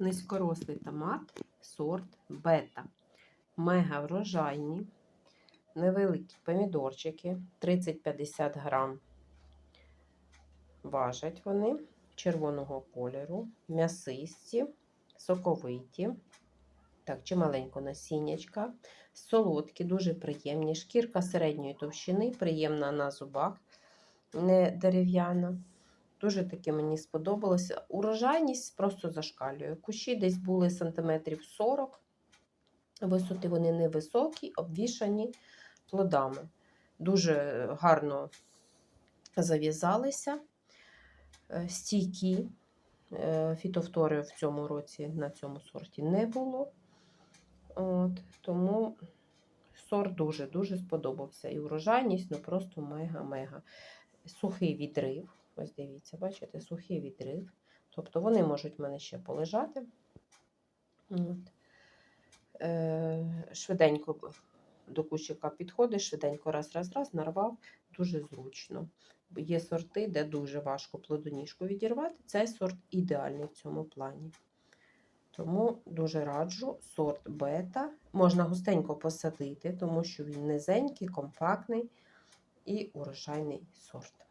низькорослий томат, сорт бета. Мега врожайні, невеликі помідорчики, 30-50 грам. Важать вони червоного кольору, м'ясисті, соковиті. Так, чималенько насіннячка, солодкі, дуже приємні. Шкірка середньої товщини, приємна на зубах, не дерев'яна. Дуже таки мені сподобалося. Урожайність просто зашкалює. Кущі десь були сантиметрів 40. Висоти вони невисокі, обвішані плодами. Дуже гарно зав'язалися, е, стійкі. Е, Фітофтори в цьому році на цьому сорті не було. От, тому сорт дуже-дуже сподобався. І урожайність ну просто мега-мега. Сухий відрив. Ось дивіться, бачите, сухий відрив. Тобто вони можуть в мене ще полежати. От. Е, швиденько до кущика підходиш, швиденько раз, раз, раз, нарвав, дуже зручно. Є сорти, де дуже важко плодоніжку відірвати. Цей сорт ідеальний в цьому плані. Тому дуже раджу сорт бета. Можна густенько посадити, тому що він низенький, компактний і урожайний сорт.